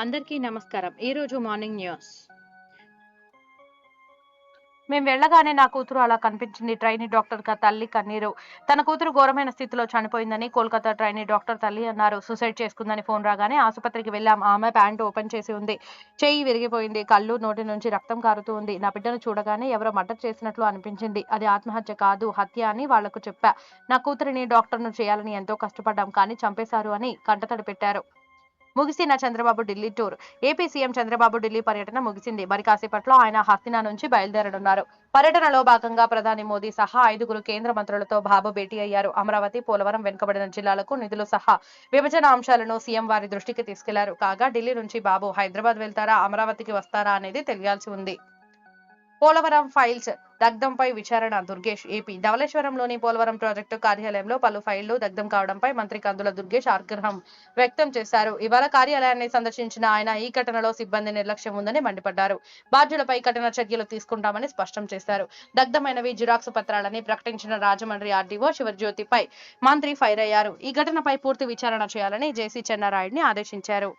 అందరికీ నమస్కారం. ఈరోజు మార్నింగ్ న్యూస్. మేము వెళ్ళగానే నా కూతురు అలా కనిపించింది. ట్రైనీ డాక్టర్గా తల్లి కన్నీరు. తన కూతురు ఘోరమైన స్థితిలో చనిపోయిందని కోల్కతా ట్రైనీ డాక్టర్ తల్లి అన్నారు. సూసైడ్ చేసుకుందని ఫోన్ రాగానే ఆసుపత్రికి వెళ్ళాం. ఆమె ప్యాంట్ ఓపెన్ చేసి ఉంది. చేయి విరిగిపోయింది. కళ్ళు నోటి నుంచి రక్తం కారుతూ ఉంది. నా బిడ్డను చూడగానే ఎవరో మర్డర్ చేసినట్లు అనిపించింది. అది ఆత్మహత్య కాదు హత్య అని వాళ్ళకు చెప్పా. నా కూతురిని డాక్టర్ను చేయాలని ఎంతో కష్టపడ్డాం. కానీ చంపేశారు అని కంటతడి పెట్టారు. ముగిసిన Chandrababu Delhi tour? AP CM Chandrababu Delhi పర్యటన ముగిసింది. మరి కాసేపట్లో ఆయన హస్తినా నుంచి బయలుదేరనున్నారు. పర్యటనలో భాగంగా ప్రధాని మోదీ సహా ఐదుగురు కేంద్ర మంత్రులతో బాబు భేటీ అయ్యారు. అమరావతి పోలవరం వెనుకబడిన జిల్లాలకు నిధులు సహా విభజన అంశాలను సీఎం వారి దృష్టికి తీసుకెళ్ళారు. కాగా ఢిల్లీ నుంచి బాబు హైదరాబాద్ వెళ్తారా? అమరావతికి వస్తారా? అనేది తెలియాల్సి ఉంది. పోలవరం ఫైల్స్ దగ్ధంపై విచారణ. దుర్గేష్ ఏపీ. ధవలేశ్వరంలోని పోలవరం ప్రాజెక్టు కార్యాలయంలో పలు ఫైళ్ళు దగ్ధం కావడంపై మంత్రి కందుల దుర్గేష్ ఆగ్రహం వ్యక్తం చేశారు. ఇవాళ కార్యాలయాన్ని సందర్శించిన ఆయన ఈ ఘటనలో సిబ్బంది నిర్లక్ష్యం ఉందని మండిపడ్డారు. బాధ్యులపై కఠిన చర్యలు తీసుకుంటామని స్పష్టం చేశారు. దగ్ధమైనవి జిరాక్స్ పత్రాలని ప్రకటించిన రాజమండ్రి ఆర్డీఓ శివజ్యోతిపై మంత్రి ఫైర్ అయ్యారు. ఈ ఘటనపై పూర్తి విచారణ చేయాలని జేసీ చెన్నారాయుడిని ఆదేశించారు.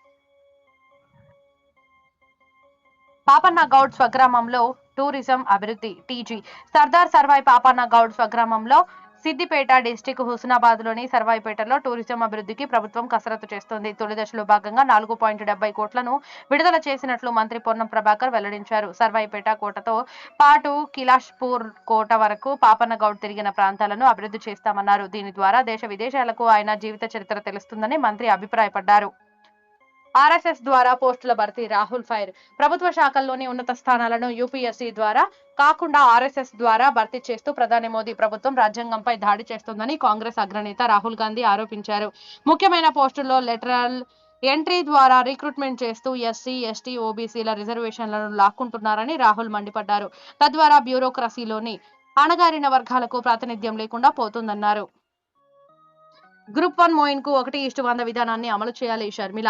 పాపన్న గౌడ్ స్వగ్రామంలో టూరిజం అభివృద్ధి టీజీ. సర్దార్ సర్వాయి పాపన్న గౌడ్ స్వగ్రామంలో సిద్దిపేట డిస్టిక్ హుస్నాబాద్లోని సర్వాయిపేటలో టూరిజం అభివృద్ధికి ప్రభుత్వం కసరత్తు చేస్తోంది. తొలి దశలో భాగంగా నాలుగు పాయింట్ డెబ్బై కోట్లను విడుదల చేసినట్లు మంత్రి పొన్నం ప్రభాకర్ వెల్లడించారు. సర్వాయిపేట కోటతో పాటు కిలాష్పూర్ కోట వరకు పాపన్న గౌడ్ తిరిగిన ప్రాంతాలను అభివృద్ధి చేస్తామన్నారు. దీని ద్వారా దేశ విదేశాలకు ఆయన జీవిత చరిత్ర తెలుస్తుందని మంత్రి అభిప్రాయపడ్డారు. ఆర్ఎస్ఎస్ ద్వారా పోస్టుల భర్తీ రాహుల్ ఫైర్. ప్రభుత్వ శాఖల్లోని ఉన్నత స్థానాలను యూపీఎస్సీ ద్వారా కాకుండా ఆర్ఎస్ఎస్ ద్వారా భర్తీ చేస్తూ ప్రధాని మోదీ ప్రభుత్వం రాజ్యాంగంపై దాడి చేస్తోందని కాంగ్రెస్ అగ్రనేత రాహుల్ గాంధీ ఆరోపించారు. ముఖ్యమైన పోస్టుల్లో లెటరల్ ఎంట్రీ ద్వారా రిక్రూట్మెంట్ చేస్తూ ఎస్సీ ఎస్టీ ఓబీసీల రిజర్వేషన్లను లాక్కుంటున్నారని రాహుల్ మండిపడ్డారు. తద్వారా బ్యూరోక్రసీలోని అణగారిన వర్గాలకు ప్రాతినిధ్యం లేకుండా పోతుందన్నారు. గ్రూప్ వన్ మోయిన్కు ఒకటి ఇష్టు వంద విధానాన్ని అమలు చేయాలి షర్మిల.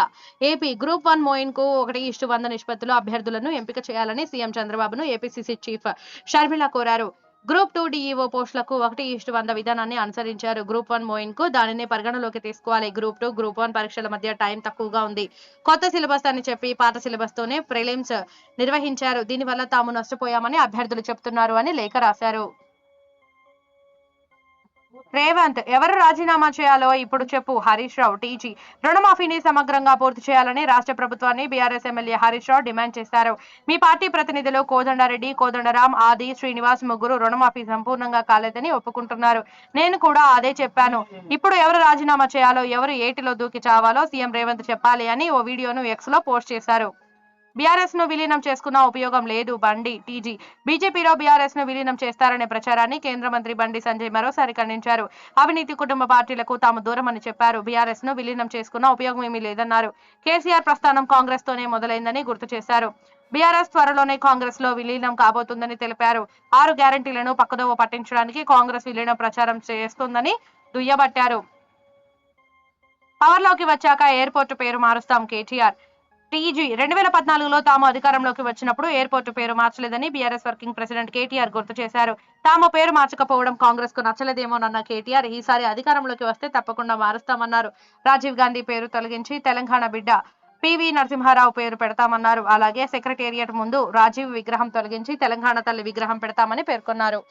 ఏపీ గ్రూప్ వన్ మోయిన్కు ఒకటి ఇష్టు వంద నిష్పత్తిలో అభ్యర్థులను ఎంపిక చేయాలని సీఎం చంద్రబాబును ఏపీసీసీ చీఫ్ షర్మిల కోరారు. గ్రూప్ టూ డిఈఓ పోస్టులకు ఒకటి ఇష్టు వంద విధానాన్ని అనుసరించారు. గ్రూప్ వన్ మోయిన్కు దానిని పరిగణలోకి తీసుకోవాలి. గ్రూప్ టూ గ్రూప్ వన్ పరీక్షల మధ్య టైం తక్కువగా ఉంది. కొత్త సిలబస్ అని చెప్పి పాత సిలబస్ తోనే ప్రిలిమ్స్ నిర్వహించారు. దీనివల్ల తాము నష్టపోయామని అభ్యర్థులు చెప్తున్నారు అని లేఖ రాశారు. రేవంత్ ఎవరు రాజీనామా చేయాలో ఇప్పుడు చెప్పు. హరీష్ రావు టీజీ. రుణమాఫీని సమగ్రంగా పూర్తి చేయాలని రాష్ట్ర ప్రభుత్వాన్ని BRS MLA Harish Rao demand చేశారు. మీ పార్టీ ప్రతినిధులు కోదండారెడ్డి కోదండరాం ఆది శ్రీనివాస్ ముగ్గురు రుణమాఫీ సంపూర్ణంగా కాలేదని ఒప్పుకుంటున్నారు. నేను కూడా అదే చెప్పాను. ఇప్పుడు ఎవరు రాజీనామా చేయాలో ఎవరు ఏటిలో దూకి చావాలో సీఎం రేవంత్ చెప్పాలి అని ఓ వీడియోను ఎక్స్లో పోస్ట్ చేశారు. బీఆర్ఎస్ను విలీనం చేసుకున్న ఉపయోగం లేదు. బండి టీజీ బీజేపీలో బీఆర్ఎస్ను విలీనం చేస్తారనే ప్రచారాన్ని కేంద్ర మంత్రి బండి సంజయ్ మరోసారి ఖండించారు. అవినీతి కుటుంబ పార్టీలకు తాము దూరమని చెప్పారు. బీఆర్ఎస్ను విలీనం చేసుకున్న ఉపయోగం ఏమీ లేదన్నారు. కేసీఆర్ ప్రస్థానం కాంగ్రెస్ తోనే మొదలైందని గుర్తు చేశారు. బీఆర్ఎస్ త్వరలోనే కాంగ్రెస్లో విలీనం కాబోతుందని తెలిపారు. ఆరు గ్యారంటీలను పక్కదోవ పట్టించడానికి కాంగ్రెస్ విలీనం ప్రచారం చేస్తుందని దుయ్యబట్టారు. పవర్లోకి వచ్చాక ఎయిర్పోర్టు పేరు మారుస్తాం కేటీఆర్. టీజీ రెండు వేల పద్నాలుగులో తాము అధికారంలోకి వచ్చినప్పుడు ఎయిర్పోర్టు పేరు మార్చలేదని బీఆర్ఎస్ వర్కింగ్ ప్రెసిడెంట్ కేటీఆర్ గుర్తు చేశారు. తాము పేరు మార్చకపోవడం కాంగ్రెస్కు నచ్చలేదేమోనన్న కేటీఆర్ ఈసారి అధికారంలోకి వస్తే తప్పకుండా మారుస్తామన్నారు. రాజీవ్ గాంధీ పేరు తొలగించి తెలంగాణ బిడ్డ పివి నరసింహారావు పేరు పెడతామన్నారు. అలాగే సెక్రటేరియట్ ముందు రాజీవ్ విగ్రహం తొలగించి తెలంగాణ తల్లి విగ్రహం పెడతామని పేర్కొన్నారు.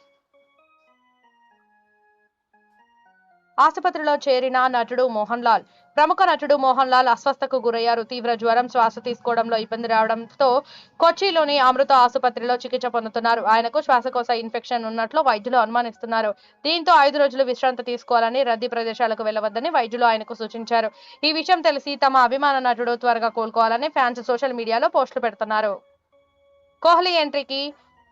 ఆసుపత్రిలో చేరిన నటుడు మోహన్ లాల్ ప్రముఖ నటుడు మోహన్ లాల్ అస్వస్థకు గురయ్యారు. తీవ్ర జ్వరం శ్వాస తీసుకోవడంలో ఇబ్బంది రావడంతో కొచ్చిలోని అమృత ఆసుపత్రిలో చికిత్స పొందుతున్నారు. ఆయనకు శ్వాసకోశ ఇన్ఫెక్షన్ ఉన్నట్లు వైద్యులు అనుమానిస్తున్నారు. దీంతో ఐదు రోజులు విశ్రాంతి తీసుకోవాలని రద్దీ ప్రదేశాలకు వెళ్ళవద్దని వైద్యులు ఆయనకు సూచించారు. ఈ విషయం తెలిసి తమ అభిమాన నటుడు త్వరగా కోలుకోవాలని ఫ్యాన్స్ సోషల్ మీడియాలో పోస్టులు పెడుతున్నారు. కోహ్లీ ఎంట్రీకి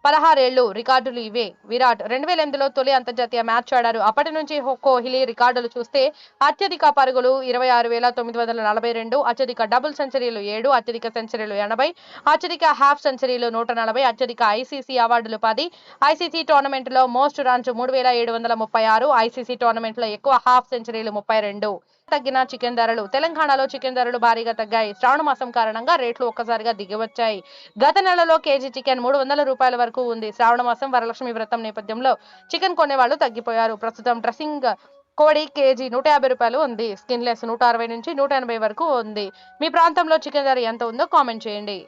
పదహారేళ్ళు రికార్డులు ఇవే. విరాట్ రెండు వేల ఎనిమిదిలో తొలి అంతర్జాతీయ మ్యాచ్ ఆడారు. అప్పటి నుంచి హో- కోహ్లీ రికార్డులు చూస్తే అత్యధిక పరుగులు ఇరవై ఆరు వేల తొమ్మిది వందల నలభై రెండు అత్యధిక డబుల్ సెంచరీలు ఏడు అత్యధిక సెంచరీలు ఎనభై అత్యధిక హాఫ్ సెంచరీలు నూట నలభై అత్యధిక ఐసీసీ అవార్డులు పది. ఐసీసీ టోర్నమెంట్లో మోస్ట్ రన్స్ మూడు వేల ఏడు వందల ముప్పై ఆరు ఐసీసీ టోర్నమెంట్లో ఎక్కువ హాఫ్ సెంచరీలు ముప్పై రెండు. తగ్గిన చికెన్ ధరలు. తెలంగాణలో చికెన్ ధరలు భారీగా తగ్గాయి. శ్రావణ మాసం కారణంగా రేట్లు ఒక్కసారిగా దిగివచ్చాయి. గత నెలలో కేజీ చికెన్ మూడు వందల రూపాయల వరకు ఉంది. శ్రావణ మాసం వరలక్ష్మి వ్రతం నేపథ్యంలో చికెన్ కొనేవాళ్ళు తగ్గిపోయారు. ప్రస్తుతం డ్రెస్సింగ్ కోడి కేజీ నూట యాభై రూపాయలు ఉంది. స్కిన్లెస్ నూట అరవై నుంచి నూట ఎనభై వరకు ఉంది. మీ ప్రాంతంలో చికెన్ ధర ఎంత ఉందో కామెంట్ చేయండి.